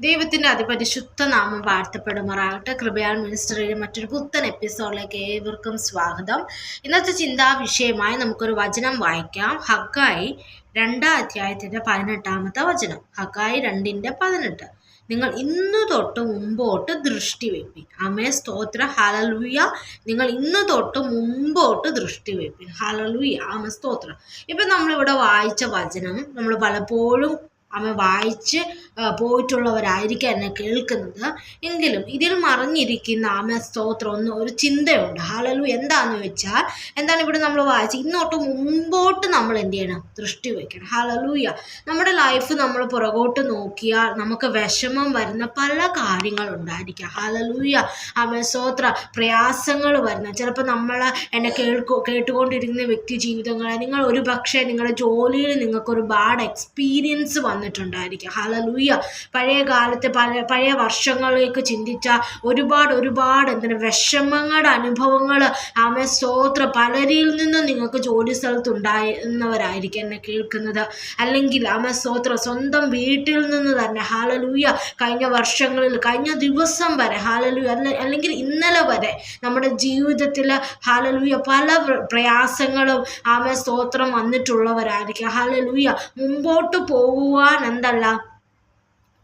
ദൈവത്തിന്റെ അതിപരിശുദ്ധ നാമം വാഴ്ത്തപ്പെടുമാറാകട്ടെ. കൃപയാൽ മിനിസ്റ്ററിയുടെ മറ്റൊരു പുത്തൻ എപ്പിസോഡിലേക്ക് ഏവർക്കും സ്വാഗതം. ഇന്നത്തെ ചിന്താ വിഷയമായി നമുക്കൊരു വചനം വായിക്കാം. ഹക്കായി രണ്ടാം അധ്യായത്തിന്റെ പതിനെട്ടാമത്തെ വചനം. ഹക്കായി രണ്ടിന്റെ പതിനെട്ട്. നിങ്ങൾ ഇന്ന് തൊട്ട് മുമ്പോട്ട് ദൃഷ്ടി വെപ്പിൻ. അമേ സ്തോത്ര. ഹലലുയ നിങ്ങൾ ഇന്ന് തൊട്ട് മുമ്പോട്ട് ദൃഷ്ടി വെപ്പിൻ. ഹലലുയ ആമ സ്തോത്രം. ഇപ്പം നമ്മളിവിടെ വായിച്ച വചനം നമ്മൾ പലപ്പോഴും അമ്മ വായിച്ച് പോയിട്ടുള്ളവരായിരിക്കും എന്നെ കേൾക്കുന്നത്. എങ്കിലും ഇതിൽ മറിഞ്ഞിരിക്കുന്ന ആമ സ്തോത്രം ഒന്ന് ഒരു ചിന്തയുണ്ട്. ഹാലലു എന്താന്ന് വെച്ചാൽ എന്താണ് ഇവിടെ നമ്മൾ വായിച്ച് ഇന്നോട്ട് മുമ്പോട്ട് നമ്മൾ എന്ത് ചെയ്യണം? ദൃഷ്ടി വയ്ക്കണം. ഹാലലൂയ നമ്മുടെ ലൈഫ് നമ്മൾ പുറകോട്ട് നോക്കിയാൽ നമുക്ക് വിഷമം വരുന്ന പല കാര്യങ്ങൾ കാര്യങ്ങളുണ്ടായിരിക്കാം ഹാലലൂയ ആമ സ്തോത്ര പ്രയാസങ്ങൾ വരുന്ന ചിലപ്പോൾ നമ്മൾ എന്നെ കേൾക്കോ കേട്ടുകൊണ്ടിരിക്കുന്ന വ്യക്തി ജീവിതങ്ങളെ നിങ്ങൾ ഒരു പക്ഷേ നിങ്ങളുടെ ജോലിയിൽ നിങ്ങൾക്കൊരു ബാഡ് എക്സ്പീരിയൻസ് വന്നിട്ടുണ്ടായിരിക്കും. ഹലലൂയ പഴയ കാലത്തെ പല പഴയ വർഷങ്ങളിലേക്ക് ചിന്തിച്ച ഒരുപാട് ഒരുപാട് എന്താണ് വിഷമങ്ങളുടെ അനുഭവങ്ങൾ ആമേ സ്തോത്ര പലരിൽ നിന്നും നിങ്ങൾക്ക് ജോലി സ്ഥലത്ത് ഉണ്ടായിരുന്നവരായിരിക്കും എന്നെ കേൾക്കുന്നത്. അല്ലെങ്കിൽ ആമേ സ്തോത്ര സ്വന്തം വീട്ടിൽ നിന്ന് തന്നെ ഹാലലൂയ കഴിഞ്ഞ വർഷങ്ങളിൽ കഴിഞ്ഞ ദിവസം വരെ ഹാലലൂയ അല്ല അല്ലെങ്കിൽ ഇന്നലെ വരെ നമ്മുടെ ജീവിതത്തിൽ ഹാലലൂയ പല പ്ര- പ്രയാസങ്ങളും ആമേ സ്തോത്രം വന്നിട്ടുള്ളവരായിരിക്കും. ഹാലലൂയ മുമ്പോട്ട് പോകുവാൻ சிவானந்தல்லா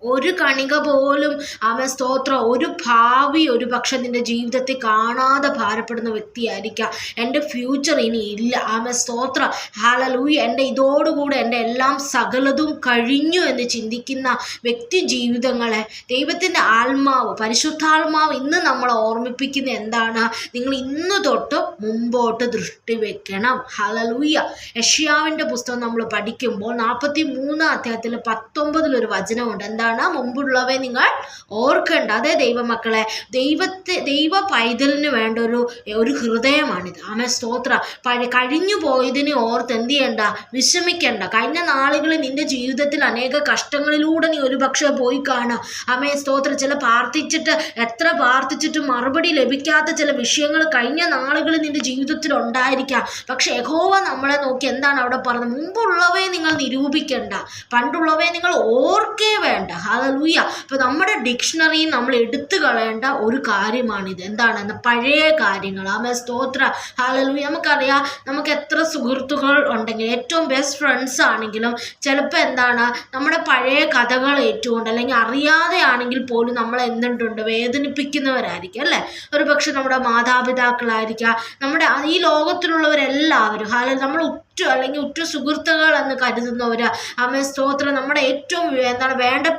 ഒരു കണിക പോലും അവൻ സ്തോത്രം ഒരു ഭാവി ഒരു പക്ഷെ നിന്റെ ജീവിതത്തിൽ കാണാതെ ഭാരപ്പെടുന്ന വ്യക്തിയായിരിക്കാം. എന്റെ ഫ്യൂച്ചർ ഇനി ഇല്ല. ആമ സ്തോത്രം. ഹാലലൂയ എന്റെ ഇതോടുകൂടെ എന്റെ എല്ലാം സകലതും കഴിഞ്ഞു എന്ന് ചിന്തിക്കുന്ന വ്യക്തി ജീവിതങ്ങളെ ദൈവത്തിന്റെ ആത്മാവ് പരിശുദ്ധാത്മാവ് ഇന്ന് നമ്മളെ ഓർമ്മിപ്പിക്കുന്ന എന്താണ്? നിങ്ങൾ ഇന്ന് തൊട്ട് മുമ്പോട്ട് ദൃഷ്ടി വെക്കണം. ഹലലൂയ യഷ്യാവിന്റെ പുസ്തകം നമ്മൾ പഠിക്കുമ്പോൾ നാൽപ്പത്തി മൂന്നാം അധ്യായത്തിൽ പത്തൊമ്പതിലൊരു വചനമുണ്ട്. എന്താണ് മുമ്പുള്ളവയെ നിങ്ങൾ ഓർക്കേണ്ട. അതെ ദൈവമക്കളെ ദൈവത്തെ ദൈവ പൈതലിന് വേണ്ട ഒരു ഒരു ഹൃദയമാണിത് ആമ സ്തോത്ര. പഴയ കഴിഞ്ഞു പോയതിനെ ഓർത്ത് എന്ത് ചെയ്യണ്ട? വിഷമിക്കേണ്ട. കഴിഞ്ഞ നാളുകളിൽ നിന്റെ ജീവിതത്തിൽ അനേക കഷ്ടങ്ങളിലൂടെ നീ ഒരു പക്ഷേ പോയി കാണുക ആമേ സ്തോത്ര. ചില പ്രാർത്ഥിച്ചിട്ട് എത്ര പ്രാർത്ഥിച്ചിട്ടും മറുപടി ലഭിക്കാത്ത ചില വിഷയങ്ങൾ കഴിഞ്ഞ നാളുകളിൽ നിന്റെ ജീവിതത്തിൽ ഉണ്ടായിരിക്കാം. പക്ഷെ യഹോവ നമ്മളെ നോക്കി എന്താണ് അവിടെ പറഞ്ഞത്? മുമ്പുള്ളവയെ നിങ്ങൾ നിരൂപിക്കേണ്ട. പണ്ടുള്ളവയെ നിങ്ങൾ ഓർക്കേ വേണ്ട. ഹാലലൂയ ഇപ്പൊ നമ്മുടെ ഡിക്ഷണറി നമ്മൾ എടുത്തു കളയേണ്ട ഒരു കാര്യമാണിത്. എന്താണെന്ന്? പഴയ കാര്യങ്ങൾ. ആമേ സ്തോത്ര. ഹാലലൂയ നമുക്കറിയാം നമുക്ക് എത്ര സുഹൃത്തുക്കൾ ഉണ്ടെങ്കിലും ഏറ്റവും ബെസ്റ്റ് ഫ്രണ്ട്സ് ആണെങ്കിലും ചിലപ്പോൾ എന്താണ്? നമ്മുടെ പഴയ കഥകൾ ഏറ്റുകൊണ്ട് അല്ലെങ്കിൽ അറിയാതെ ആണെങ്കിൽ പോലും നമ്മൾ എന്തുണ്ട്? വേദനിപ്പിക്കുന്നവരായിരിക്കും അല്ലേ? ഒരു പക്ഷെ നമ്മുടെ മാതാപിതാക്കളായിരിക്കാം. നമ്മുടെ ഈ ലോകത്തിലുള്ളവരെല്ലാവരും ഹാല നമ്മൾ ഉറ്റ അല്ലെങ്കിൽ ഉറ്റ സുഹൃത്തുക്കൾ എന്ന് കരുതുന്നവർ അമ്മ സ്തോത്രം. നമ്മുടെ ഏറ്റവും എന്താണ്?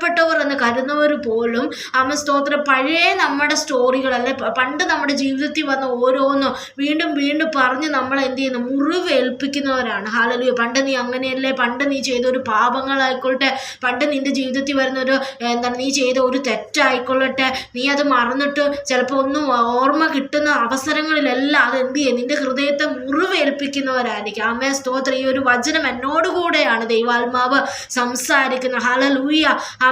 വേണ്ടപ്പെട്ടവർ എന്ന് കരുതുന്നവർ പോലും അമ്മ സ്തോത്ര. പഴയ നമ്മുടെ സ്റ്റോറികൾ അല്ലെ പണ്ട് നമ്മുടെ ജീവിതത്തിൽ വന്ന ഓരോന്നും വീണ്ടും വീണ്ടും പറഞ്ഞ് നമ്മൾ എന്ത് ചെയ്യുന്നു? മുറിവ് ഏൽപ്പിക്കുന്നവരാണ്. ഹാലലുയ പണ്ട് നീ അങ്ങനെയല്ലേ? പണ്ട് നീ ചെയ്ത ഒരു പാപങ്ങളായിക്കോട്ടെ പണ്ട് നിന്റെ ജീവിതത്തിൽ വരുന്ന ഒരു എന്താണ് നീ ചെയ്ത ഒരു തെറ്റായിക്കൊള്ളട്ടെ. നീ അത് മറന്നിട്ട് ചിലപ്പോൾ ഒന്നും ഓർമ്മ കിട്ടുന്ന അവസരങ്ങളിലെല്ലാം അത് എന്ത് ചെയ്യും നിന്റെ ഹൃദയത്തെ മുറിവേൽപ്പിക്കുന്നവരായിരിക്കും അമ്മ സ്തോത്രം. ഈ ഒരു വചനം എന്നോടുകൂടെയാണ് ദൈവാത്മാവ് സംസാരിക്കുന്നത്. ഹലലൂയ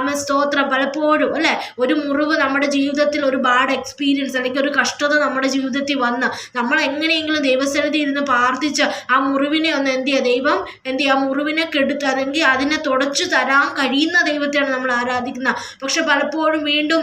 ആമേ സ്തോത്രം. പലപ്പോഴും അല്ലെ? ഒരു മുറിവ് നമ്മുടെ ജീവിതത്തിൽ ഒരു ബാഡ് എക്സ്പീരിയൻസ് അല്ലെങ്കിൽ ഒരു കഷ്ടത നമ്മുടെ ജീവിതത്തിൽ വന്ന് നമ്മൾ എങ്ങനെയെങ്കിലും ദൈവസ്ഥലത്തിൽ ഇരുന്ന് പ്രാർത്ഥിച്ച് ആ മുറിവിനെ ഒന്ന് എന്ത് ചെയ്യുക ദൈവം എന്ത് ചെയ്യുക ആ മുറിവിനെ കെടുത്ത് അല്ലെങ്കിൽ അതിനെ തുടച്ചു തരാൻ കഴിയുന്ന ദൈവത്തെയാണ് നമ്മൾ ആരാധിക്കുന്നത്. പക്ഷെ പലപ്പോഴും വീണ്ടും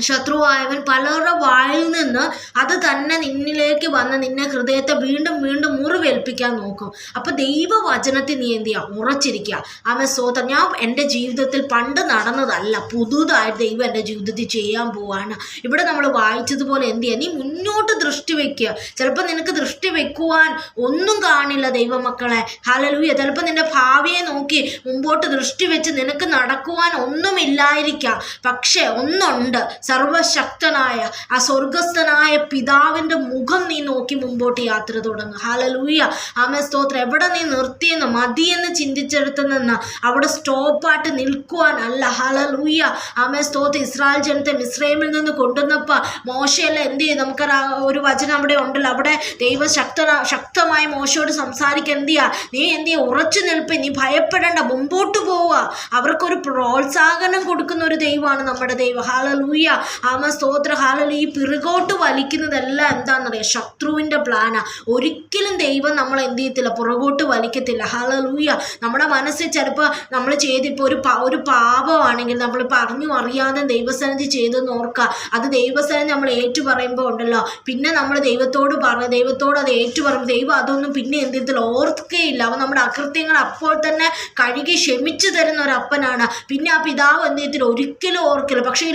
ശത്രുവായവൻ പലരുടെ വായിൽ നിന്ന് അത് തന്നെ നിന്നിലേക്ക് വന്ന് നിന്നെ ഹൃദയത്തെ വീണ്ടും വീണ്ടും മുറിവേൽപ്പിക്കാൻ നോക്കും. അപ്പൊ ദൈവവചനത്തിൽ നീ എന്ത് ചെയ്യുക ഉറച്ചിരിക്കുക. അവൻ സ്വതം ഞാൻ എന്റെ ജീവിതത്തിൽ പണ്ട് നടന്നതല്ല. പുതുതായിട്ട് ദൈവം എന്റെ ജീവിതത്തിൽ ചെയ്യാൻ പോവാണ്. ഇവിടെ നമ്മൾ വായിച്ചതുപോലെ എന്ത് ചെയ്യുക നീ മുന്നോട്ട് ദൃഷ്ടി വെക്കുക. ചിലപ്പോൾ നിനക്ക് ദൃഷ്ടി വെക്കുവാൻ ഒന്നും കാണില്ല ദൈവമക്കളെ. ഹലലൂയ ചിലപ്പോൾ നിന്റെ ഭാവിയെ നോക്കി മുമ്പോട്ട് ദൃഷ്ടി വെച്ച് നിനക്ക് നടക്കുവാൻ ഒന്നുമില്ലായിരിക്കാം. പക്ഷേ ഒന്നുണ്ട്. സർവശക്തനായ ആ സ്വർഗസ്ഥനായ പിതാവിന്റെ മുഖം നീ നോക്കി മുമ്പോട്ട് യാത്ര തുടങ്ങുക ഹാലലൂയ ആമേ സ്തോത്രം. എവിടെ നീ നിർത്തിയെന്ന് മതിയെന്ന് ചിന്തിച്ചെടുത്ത് നിന്ന് അവിടെ സ്റ്റോപ്പായിട്ട് നിൽക്കുവാൻ അല്ല. ഹാലലൂയ ആമേ സ്തോത്രം. ഇസ്രായേൽ ജനത്തെ മിസ്രൈമിൽ നിന്ന് കൊണ്ടുവന്നപ്പോൾ മോശയല്ല എന്ത് ചെയ്യും നമുക്ക് ഒരു വചനം അവിടെ ഉണ്ടല്ലോ. അവിടെ ദൈവ ശക്ത ശക്തമായി മോശയോട് സംസാരിക്കുക എന്ത് ചെയ്യുക നീ എന്ത് ചെയ്യുക ഉറച്ചു നിൽപ്പ്. നീ ഭയപ്പെടേണ്ട. മുമ്പോട്ട് പോവുക. അവർക്കൊരു പ്രോത്സാഹനം കൊടുക്കുന്ന ഒരു ദൈവമാണ് നമ്മുടെ ദൈവം. ഹാലലൂയ ആമ സ്തോത്ര. ഹാലലു ഈ പിറകോട്ട് വലിക്കുന്നതെല്ലാം എന്താണെന്നറിയാം? ശത്രുവിന്റെ പ്ലാനാ ഒരിക്കലും ദൈവം നമ്മൾ എന്ത് ചെയ്യത്തില്ല പുറകോട്ട് വലിക്കത്തില്ല. ഹാലലൂയ. നമ്മുടെ മനസ്സിൽ ചിലപ്പോൾ നമ്മൾ ചെയ്തിപ്പോൾ ഒരു ഒരു പാപമാണെങ്കിൽ നമ്മൾ പറഞ്ഞു അറിയാതെ ദൈവസന്നിധി ചെയ്തെന്ന് ഓർക്കുക അത് ദൈവസന്നിധി നമ്മൾ ഏറ്റു പറയുമ്പോൾ ഉണ്ടല്ലോ. പിന്നെ നമ്മൾ ദൈവത്തോട് പറഞ്ഞ ദൈവത്തോട് അത് ഏറ്റു പറയുമ്പോൾ ദൈവം അതൊന്നും പിന്നെ എന്ത് ചെയ്യത്തില്ല ഓർക്കുകയില്ല അവൻ നമ്മുടെ അകൃത്യങ്ങൾ അപ്പോൾ തന്നെ കഴുകി ക്ഷമിച്ചു തരുന്ന ഒരു അപ്പനാണ്. പിന്നെ ആ പിതാവ് എന്ത് ചെയ്യത്തില്ല ഒരിക്കലും ഓർക്കില്ല. പക്ഷേ ഈ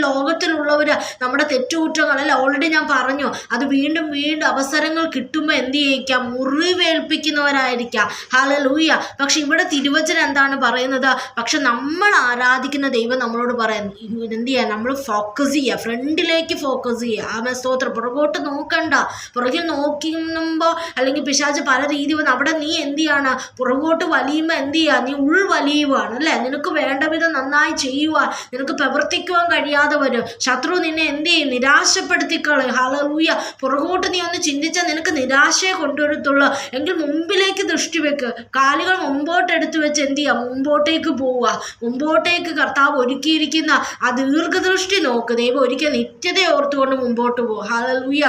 ലോകത്തിലുള്ളവർ നമ്മുടെ തെറ്റുകുറ്റങ്ങളല്ല ഓൾറെഡി ഞാൻ പറഞ്ഞു അത് വീണ്ടും വീണ്ടും അവസരങ്ങൾ കിട്ടുമ്പോൾ എന്ത് ചെയ്യിക്കാം മുറിവേൽപ്പിക്കുന്നവരായിരിക്കാം ഹലലൂയ പക്ഷെ ഇവിടെ തിരുവചനം എന്താണ് പറയുന്നത്? പക്ഷെ നമ്മൾ ആരാധിക്കുന്ന ദൈവം നമ്മളോട് പറയാൻ എന്ത് ചെയ്യുക നമ്മൾ ഫോക്കസ് ചെയ്യുക. ഫ്രണ്ടിലേക്ക് ഫോക്കസ് ചെയ്യുക. ആ സ്തോത്രം. പുറകോട്ട് നോക്കണ്ട. പുറകിൽ നോക്കുമ്പോൾ അല്ലെങ്കിൽ പിശാച്ച് പല രീതി വന്ന് അവിടെ നീ എന്ത് ചെയ്യാണ്? പുറകോട്ട് വലിയുമ്പോൾ എന്ത് ചെയ്യുക? നീ ഉൾ വലിയുവാണ് അല്ലേ? നിനക്ക് വേണ്ട വിധം നന്നായി ചെയ്യുവാൻ നിനക്ക് പ്രവർത്തിക്കുവാൻ കഴിയാതെ വരും ശത്രു നിന്നെ എന്ത് ചെയ്യും? നിരാശപ്പെടുത്തിക്കളെ ഹലൂയ പുറകോട്ട് നീ ഒന്ന് ചിന്തിച്ചാൽ നിനക്ക് നിരാശയെ കൊണ്ടുവരത്തുള്ളൂ. എങ്കിൽ മുമ്പിലേക്ക് ദൃഷ്ടി വെക്ക്. കാലുകൾ മുമ്പോട്ട് എടുത്തു വെച്ച് എന്ത് ചെയ്യുക മുമ്പോട്ടേക്ക് പോവുക. മുമ്പോട്ടേക്ക് കർത്താവ് ഒരുക്കിയിരിക്കുന്ന ആ ദീർഘദൃഷ്ടി നോക്ക്. ദൈവം ഒരിക്കൽ നിത്യത ഓർത്തുകൊണ്ട് മുമ്പോട്ട് പോകും. ഹലൂയ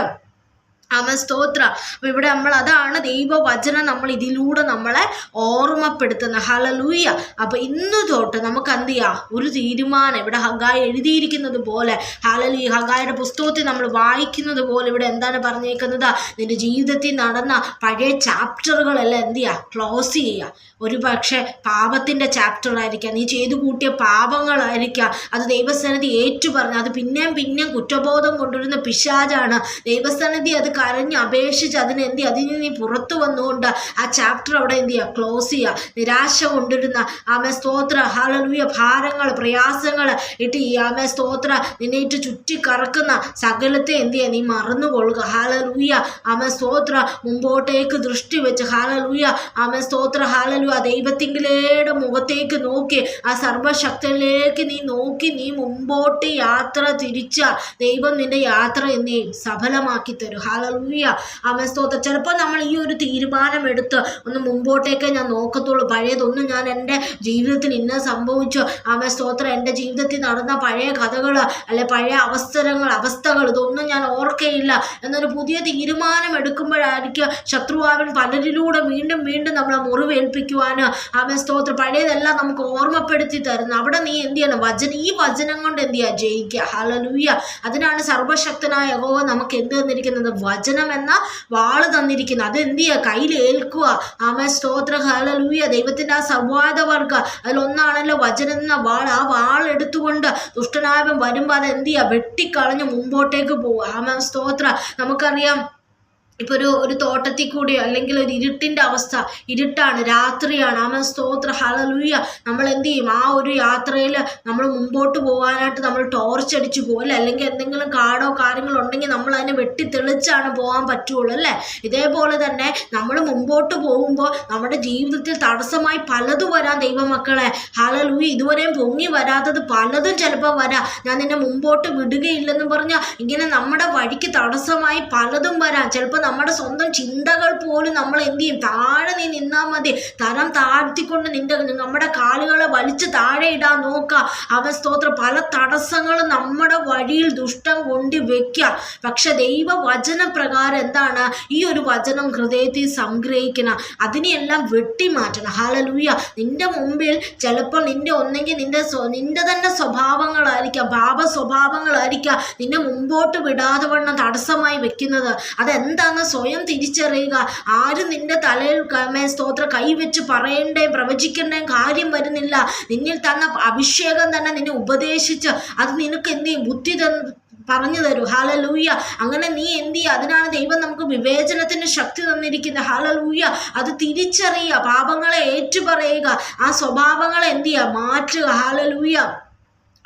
അവൻ സ്തോത്ര. അപ്പം ഇവിടെ നമ്മൾ അതാണ് ദൈവവചനം നമ്മൾ ഇതിലൂടെ നമ്മളെ ഓർമ്മപ്പെടുത്തുന്ന. ഹലലൂയ അപ്പം ഇന്നു തൊട്ട് നമുക്ക് എന്ത് ചെയ്യാം? ഒരു തീരുമാനം. ഇവിടെ ഹഗായ എഴുതിയിരിക്കുന്നത് പോലെ ഹലലി ഹഗായുടെ പുസ്തകത്തിൽ നമ്മൾ വായിക്കുന്നത് പോലെ ഇവിടെ എന്താണ് പറഞ്ഞേക്കുന്നത് നിന്റെ ജീവിതത്തിൽ നടന്ന പഴയ ചാപ്റ്ററുകളെല്ലാം എന്ത് ചെയ്യുക ക്ലോസ് ചെയ്യുക ഒരു പക്ഷേ പാപത്തിന്റെ ചാപ്റ്റർ ആയിരിക്കാം നീ ചെയ്തു കൂട്ടിയ പാപങ്ങളായിരിക്കാം. അത് ദൈവസന്നിധി ഏറ്റു പറഞ്ഞു. അത് പിന്നെയും പിന്നെയും കുറ്റബോധം കൊണ്ടുവരുന്ന പിശാചാണ്. ദൈവസന്നിധി അത് കരഞ്ഞ് അപേക്ഷിച്ച് അതിന് എന്ത് ചെയ്യും? അതിന് നീ പുറത്തു വന്നുകൊണ്ട് ആ ചാപ്റ്റർ അവിടെ എന്ത് ചെയ്യുക ക്ലോസ് ചെയ്യുക നിരാശ കൊണ്ടിരുന്ന ആമ സ്തോത്ര ഹാലലൂയ ഭാരങ്ങൾ പ്രയാസങ്ങൾ ഇട്ട് ഈ ആമ സ്തോത്ര നിന്നെ ഇട്ട് ചുറ്റി കറക്കുന്ന സകലത്തെ എന്ത് ചെയ്യുക നീ മറന്നുകൊള്ളുക. ഹാലലൂയ ആമ സ്തോത്ര മുമ്പോട്ടേക്ക് ദൃഷ്ടി വെച്ച് ഹാലലൂയ ആമ സ്തോത്ര ഹാലലൂയ ദൈവത്തിങ്കിലേടെ മുഖത്തേക്ക് നോക്കി ആ സർവശക്തനിലേക്ക് നീ നോക്കി നീ മുമ്പോട്ട് യാത്ര തിരിച്ച ദൈവം നിന്റെ യാത്ര എന്നെ സഫലമാക്കി തരും. ഹാലലൂയ അവൻ സ്തോത്രം. ചിലപ്പോൾ നമ്മൾ ഈ ഒരു തീരുമാനം എടുത്ത് ഒന്ന് മുമ്പോട്ടേക്കേ ഞാൻ നോക്കത്തുള്ളൂ. പഴയതൊന്നും ഞാൻ എന്റെ ജീവിതത്തിൽ ഇന്ന സംഭവിച്ചു. അവൻ സ്തോത്രം. എന്റെ ജീവിതത്തിൽ നടന്ന പഴയ കഥകൾ അല്ലെ പഴയ അവസരങ്ങൾ അവസ്ഥകൾ ഇതൊന്നും ഞാൻ ഓർക്കയില്ല. എന്നൊരു പുതിയ തീരുമാനം എടുക്കുമ്പോഴായിരിക്കും ശത്രുവാവൻ പലരിലൂടെ വീണ്ടും വീണ്ടും നമ്മളെ മുറിവേൽപ്പിക്കുവാൻ അവൻ സ്തോത്രം. പഴയതെല്ലാം നമുക്ക് ഓർമ്മപ്പെടുത്തി തരുന്നു. അവിടെ നീ എന്ത് ചെയ്യണം? വചനം ഈ വചനം കൊണ്ട് എന്ത് ചെയ്യുക ജയിക്കുക ഹലലൂയ അതിനാണ് സർവശക്തനായ യഹോവ നമുക്ക് എന്ത് തന്നിരിക്കുന്നത്? വചനം എന്ന വാൾ തന്നിരിക്കുന്നു. അത് എന്ത് ചെയ്യുക? കയ്യിൽ ഏൽക്കുക. ആമ സ്തോത്ര. ഹലലൂയ ദൈവത്തിന്റെ ആ സംവാദ വർഗ അതിലൊന്നാണല്ലോ വചനം എന്ന വാൾ ആ വാൾ എടുത്തുകൊണ്ട് ദുഷ്ടനായവൻ വരുമ്പോൾ അത് എന്ത് ചെയ്യുക? വെട്ടിക്കളഞ്ഞ് മുമ്പോട്ടേക്ക് പോവുക. ആമ സ്തോത്ര. നമുക്കറിയാം ഇപ്പോൾ ഒരു ഒരു തോട്ടത്തിൽ കൂടിയോ അല്ലെങ്കിൽ ഒരു ഇരുട്ടിന്റെ അവസ്ഥ ഇരുട്ടാണ് രാത്രിയാണ്. ആമ സ്തോത്ര ഹലലൂയ നമ്മൾ എന്ത് ചെയ്യും? ആ ഒരു യാത്രയിൽ നമ്മൾ മുമ്പോട്ട് പോകാനായിട്ട് നമ്മൾ ടോർച്ച് അടിച്ച് പോകും അല്ലേ? അല്ലെങ്കിൽ എന്തെങ്കിലും കാടോ കാര്യങ്ങളോ ഉണ്ടെങ്കിൽ നമ്മൾ അതിനെ വെട്ടി തെളിച്ചാണ് പോകാൻ പറ്റുള്ളൂ അല്ലേ? ഇതേപോലെ തന്നെ നമ്മൾ മുമ്പോട്ട് പോകുമ്പോൾ നമ്മുടെ ജീവിതത്തിൽ തടസ്സമായി പലതും വരാം ദൈവമക്കളെ. ഹലലൂയ ഇതുവരെയും പൊങ്ങി വരാത്തത് പലതും ചിലപ്പോൾ വരാം. ഞാൻ നിന്നെ മുമ്പോട്ട് വിടുകയില്ലെന്ന് പറഞ്ഞാൽ ഇങ്ങനെ നമ്മുടെ വഴിക്ക് തടസ്സമായി പലതും വരാം. ചിലപ്പോൾ നമ്മുടെ സ്വന്തം ചിന്തകൾ പോലും നമ്മൾ എന്ത് ചെയ്യും? താഴെ നീ നിന്നാൽ മതി. തരം താഴ്ത്തിക്കൊണ്ട് നിന്റെ നമ്മുടെ കാലുകളെ വലിച്ച് താഴെ ഇടാൻ നോക്കുക. അവൻ സ്തോത്രം. പല തടസ്സങ്ങളും നമ്മുടെ വഴിയിൽ ദുഷ്ടം കൊണ്ട് വെക്കുക. പക്ഷെ ദൈവ വചന പ്രകാരം എന്താണ്? ഈ ഒരു വചനം ഹൃദയത്തിൽ സംഗ്രഹിക്കണം. അതിനെയെല്ലാം വെട്ടിമാറ്റണം. ഹാലലൂയ നിന്റെ മുമ്പിൽ ചിലപ്പോൾ നിന്റെ ഒന്നെങ്കിൽ നിന്റെ നിന്റെ തന്നെ സ്വഭാവങ്ങളായിരിക്കാം. പാപ സ്വഭാവങ്ങളായിരിക്കാം നിന്നെ മുമ്പോട്ട് വിടാതെ വണ്ണം തടസ്സമായി വെക്കുന്നത്. അതെന്താണെന്ന് സ്വയം തിരിച്ചറിയുക. ആരും നിന്റെ തലയിൽ കമേ സ്തോത്ര കൈവച്ച് പറയേണ്ടേ പ്രവചിക്കേണ്ടേ കാര്യം വരുന്നില്ല. നിന്നിൽ തന്ന അഭിഷേകം തന്നെ നിന്നെ ഉപദേശിച്ച് അത് നിനക്ക് എന്ത് ബുദ്ധി പറഞ്ഞു തരൂ. ഹാലലൂയ അങ്ങനെ നീ എന്ത് അതിനാണ് ദൈവം നമുക്ക് വിവേചനത്തിന് ശക്തി തന്നിരിക്കുന്നത്. ഹാലലൂയ അത് തിരിച്ചറിയുക. പാപങ്ങളെ ഏറ്റുപറയുക. ആ സ്വഭാവങ്ങളെ എന്ത് ചെയ്യുക? മാറ്റുക. ഹാലലൂയ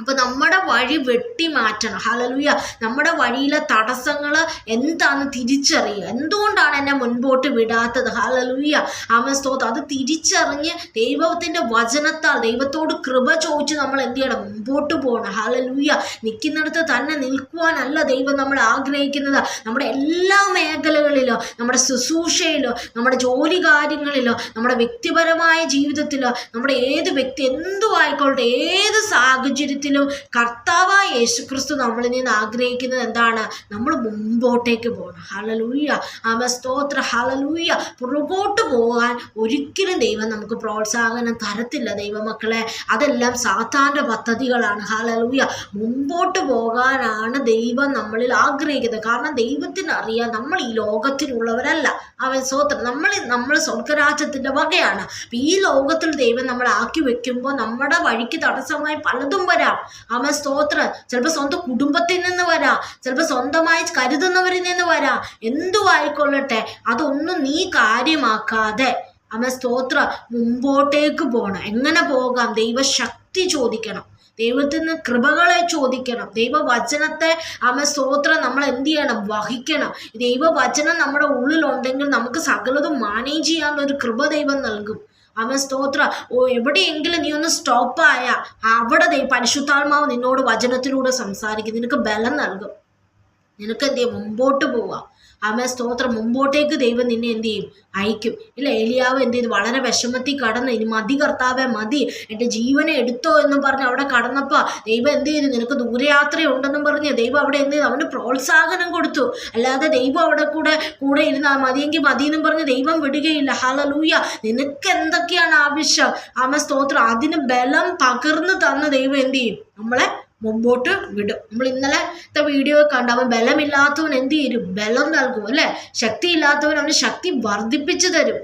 അപ്പോൾ നമ്മുടെ വഴി വെട്ടി മാറ്റണം. ഹലലുയ നമ്മുടെ വഴിയിലെ തടസ്സങ്ങൾ എന്താണെന്ന് തിരിച്ചറിയുക. എന്തുകൊണ്ടാണ് എന്നെ മുൻപോട്ട് വിടാത്തത്? ഹലലുയ ആമ സ്തോത്രം. അത് തിരിച്ചറിഞ്ഞ് ദൈവത്തിന്റെ വചനത്താൽ ദൈവത്തോട് കൃപ ചോദിച്ച് നമ്മൾ എന്ത് ചെയ്യണം? മുമ്പോട്ട് പോകണം. ഹലലുയ നിൽക്കുന്നിടത്ത് തന്നെ നിൽക്കുവാനല്ല ദൈവം നമ്മൾ ആഗ്രഹിക്കുന്നത്. നമ്മുടെ എല്ലാ മേഖലകളിലോ നമ്മുടെ ശുശ്രൂഷയിലോ നമ്മുടെ ജോലി കാര്യങ്ങളിലോ നമ്മുടെ വ്യക്തിപരമായ ജീവിതത്തിലോ നമ്മുടെ ഏത് വ്യക്തി എന്തു ആയിക്കോട്ടെ ഏത് സാഹചര്യത്തിലും സാഹചര്യത്തിലും കർത്താവായ യേശുക്രിസ്തു നമ്മളിൽ നിന്ന് ആഗ്രഹിക്കുന്നത് എന്താണ്? നമ്മൾ മുമ്പോട്ടേക്ക് പോകണം. ഹലലൂയ ആമ സ്തോത്ര. ഹലലൂയ പുറകോട്ട് പോകാൻ ഒരിക്കലും ദൈവം നമുക്ക് പ്രോത്സാഹനം തരത്തില്ല ദൈവമക്കളെ. അതെല്ലാം സാത്താന്റെ പദ്ധതികളാണ്. ഹലലൂയ മുമ്പോട്ട് പോകാനാണ് ദൈവം നമ്മളിൽ ആഗ്രഹിക്കുന്നത്. കാരണം ദൈവത്തിന് അറിയാം നമ്മൾ ഈ ലോകത്തിലുള്ളവരല്ല. അവൻ സ്തോത്രം. നമ്മൾ നമ്മൾ സ്വർഗരാജ്യത്തിന്റെ വകയാണ്. ഈ ലോകത്തിൽ ദൈവം നമ്മൾ ആക്കി വെക്കുമ്പോൾ നമ്മുടെ വഴിക്ക് തടസ്സമായി പലതും വരാം. അവൻ സ്തോത്ര. ചിലപ്പോൾ സ്വന്തം കുടുംബത്തിൽ നിന്ന് വരാം. ചിലപ്പോൾ സ്വന്തമായി കരുതുന്നവരിൽ നിന്ന് വരാം. എന്തു ആയിക്കൊള്ളട്ടെ? അതൊന്നും നീ കാര്യമാക്കാതെ. അവൻ സ്തോത്ര. മുമ്പോട്ടേക്ക് പോകണം എങ്ങനെ പോകാം? ദൈവശക്തി ചോദിക്കണം. ദൈവത്തിൽ നിന്ന് കൃപകളെ ചോദിക്കണം. ദൈവവചനത്തെ അവൻ സ്തോത്രം നമ്മൾ എന്ത് ചെയ്യണം? വഹിക്കണം. ദൈവവചനം നമ്മുടെ ഉള്ളിലുണ്ടെങ്കിൽ നമുക്ക് സകലതും മാനേജ് ചെയ്യാനുള്ള ഒരു കൃപ ദൈവം നൽകും. അവൻ സ്തോത്ര. ഓ എവിടെയെങ്കിലും നീ ഒന്ന് സ്റ്റോപ്പായ അവിടെ നീ പരിശുദ്ധാത്മാവ് നിന്നോട് വചനത്തിലൂടെ സംസാരിക്കും. നിനക്ക് ബലം നൽകും. നിനക്ക് എന്ത് മുമ്പോട്ട് പോവാം. ആമേ സ്തോത്രം. മുമ്പോട്ടേക്ക് ദൈവം നിന്നെ എന്ത് ചെയ്യും? അയക്കും ഇല്ല ഏലിയാവ് എന്ത് ചെയ്തു? വളരെ വിഷമത്തിൽ കടന്ന് ഇനി മതി കർത്താവെ മതി. എന്റെ ജീവനെ എടുത്തോ എന്ന് പറഞ്ഞ് അവിടെ കടന്നപ്പോൾ ദൈവം എന്ത് ചെയ്തു? നിനക്ക് ദൂരയാത്രയുണ്ടെന്നും പറഞ്ഞ് ദൈവം അവിടെ എന്ത് ചെയ്തു? അവന് പ്രോത്സാഹനം കൊടുത്തു. അല്ലാതെ ദൈവം അവിടെ കൂടെ കൂടെ ഇരുന്ന് മതിയെങ്കിൽ മതി എന്നും പറഞ്ഞ് ദൈവം വിടുകയില്ല. ഹലലൂയ നിനക്ക് എന്തൊക്കെയാണ് ആവശ്യം? ആമ സ്തോത്രം. അതിന് ബലം പകർന്നു തന്ന ദൈവം എന്ത് ചെയ്യും? നമ്മളെ മുമ്പോട്ട് വിടും. നമ്മൾ ഇന്നലത്തെ വീഡിയോ കണ്ട. അവൻ ബലമില്ലാത്തവൻ എന്ത് ചെയ്യും? ബലം നൽകും അല്ലേ? ശക്തി ഇല്ലാത്തവൻ അവന് ശക്തി വർദ്ധിപ്പിച്ചു തരും.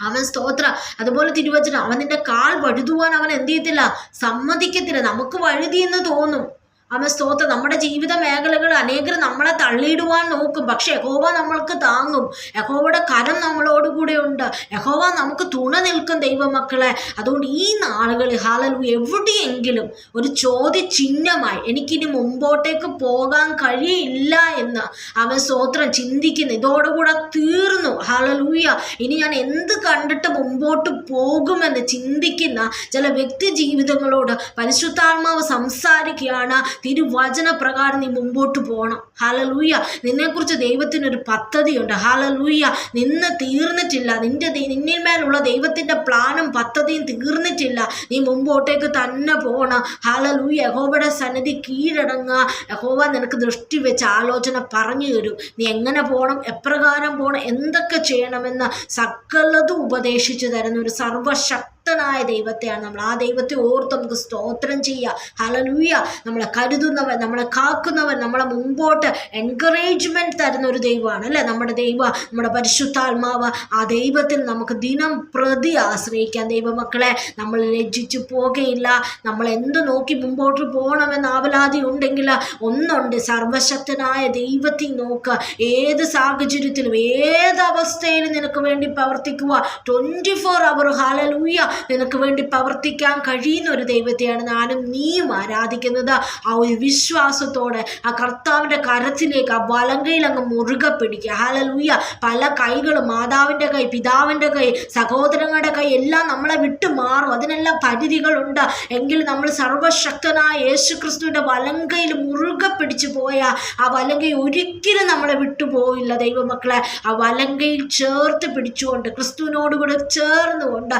അവൻ സ്തോത്ര. അതുപോലെ തിരുവചനം അവൻ നിന്റെ കാൽ വഴുതുവാൻ അവൻ എന്ത് ചെയ്യത്തില്ല? സമ്മതിക്കത്തില്ല. നമുക്ക് വഴുതി എന്ന് തോന്നും. അവൻ സ്തോത്ര. നമ്മുടെ ജീവിത മേഖലകൾ അനേകർ നമ്മളെ തള്ളിയിടുവാൻ നോക്കും. പക്ഷെ യഹോവ നമ്മൾക്ക് താങ്ങും. യഹോവയുടെ കരം നമ്മളോടുകൂടെ ഉണ്ട്. യഹോവ നമുക്ക് തുണ നിൽക്കും ദൈവമക്കളെ. അതുകൊണ്ട് ഈ നാളുകളിൽ ഹാലലു എവിടെയെങ്കിലും ഒരു ചോദ്യചിഹ്നമായി എനിക്കിനി മുമ്പോട്ടേക്ക് പോകാൻ കഴിയില്ല എന്ന് അവൻ സ്തോത്രം ചിന്തിക്കുന്നു. ഇതോടുകൂടെ തീർന്നു. ഹാലലൂയ ഇനി ഞാൻ എന്ത് കണ്ടിട്ട് മുമ്പോട്ട് പോകുമെന്ന് ചിന്തിക്കുന്ന ചില വ്യക്തി ജീവിതങ്ങളോട് പരിശുദ്ധാത്മാവ് സംസാരിക്കുകയാണ്. തിരുവചന പ്രകാരം നീ മുമ്പോട്ട് പോകണം ഹാലലൂയ നിന്നെക്കുറിച്ച് ദൈവത്തിനൊരു പദ്ധതിയുണ്ട്. ഹാലലൂയ നിന്ന് തീർന്നിട്ടില്ല. നിന്റെ നിന്നിന്മേലുള്ള ദൈവത്തിന്റെ പ്ലാനും പദ്ധതിയും തീർന്നിട്ടില്ല. നീ മുമ്പോട്ടേക്ക് തന്നെ പോകണം ഹാലലൂയ യഹോബയുടെ സന്നിധി കീഴടങ്ങുക. യഹോവ നിനക്ക് ദൃഷ്ടി വെച്ച് ആലോചന പറഞ്ഞു തരും. നീ എങ്ങനെ പോകണം എപ്രകാരം പോകണം എന്തൊക്കെ ചെയ്യണമെന്ന് സകലതും ഉപദേശിച്ചു തരുന്ന ഒരു സർവശക്തി ശക്തനായ ദൈവത്തെയാണ് നമ്മൾ. ആ ദൈവത്തെ ഓർത്ത് നമുക്ക് സ്തോത്രം ചെയ്യുക ഹലലൂയ നമ്മളെ കരുതുന്നവൻ നമ്മളെ കാക്കുന്നവൻ നമ്മളെ മുമ്പോട്ട് എൻകറേജ്മെന്റ് തരുന്ന ഒരു ദൈവമാണ് അല്ലേ? നമ്മുടെ ദൈവ നമ്മുടെ പരിശുദ്ധാത്മാവ്. ആ ദൈവത്തിൽ നമുക്ക് ദിനം പ്രതി ആശ്രയിക്കാം ദൈവമക്കളെ. നമ്മൾ ലജ്ജിച്ചു പോകുകയില്ല നമ്മൾ എന്ത് നോക്കി മുമ്പോട്ട് പോകണമെന്ന് ആവലാതി ഉണ്ടെങ്കിൽ ഒന്നുണ്ട്. സർവശക്തനായ ദൈവത്തിൽ നോക്കുക ഏത് സാഹചര്യത്തിലും ഏത് അവസ്ഥയിലും നിനക്ക് വേണ്ടി പ്രവർത്തിക്കുക ട്വന്റി ഫോർ അവർ ഹാലലൂയ നിനക്ക് വേണ്ടി പ്രവർത്തിക്കാൻ കഴിയുന്ന ഒരു ദൈവത്തെയാണ് ഞാനും നീയും ആരാധിക്കുന്നത്. ആ ഒരു വിശ്വാസത്തോടെ ആ കർത്താവിന്റെ കരത്തിലേക്ക് ആ വലങ്കയിൽ അങ്ങ് മുറുകെ പിടിക്കുക. ഹാലലൂയ പല കൈകളും മാതാവിന്റെ കൈ പിതാവിന്റെ കൈ സഹോദരങ്ങളുടെ കൈ എല്ലാം നമ്മളെ വിട്ടു മാറും. അതിനെല്ലാം പരിധികളുണ്ട്. എങ്കിൽ നമ്മൾ സർവശക്തനായ യേശു ക്രിസ്തുവിന്റെ വലങ്കയിൽ മുറുകെ പിടിച്ചു പോയ ആ വലങ്കയിൽ ഒരിക്കലും നമ്മളെ വിട്ടുപോയില്ല ദൈവമക്കളെ. ആ വലങ്കയിൽ ചേർത്ത് പിടിച്ചുകൊണ്ട് ക്രിസ്തുവിനോടുകൂടെ ചേർന്നുകൊണ്ട്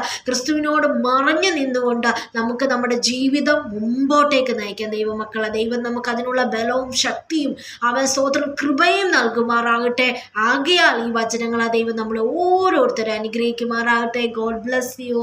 ക്രിസ്തുവിനോട് മറഞ്ഞു നിന്നുകൊണ്ട് നമുക്ക് നമ്മുടെ ജീവിതം മുമ്പോട്ടേക്ക് നയിക്കാം. ദൈവമക്കളെ ദൈവം നമുക്ക് അതിനുള്ള ബലവും ശക്തിയും അവൻ സ്വതന്ത്ര കൃപയും നൽകുമാറാകട്ടെ. ആകയാൽ ഈ വചനങ്ങൾ ആ ദൈവം നമ്മളെ ഓരോരുത്തരെ അനുഗ്രഹിക്കുമാറാകട്ടെ. God bless you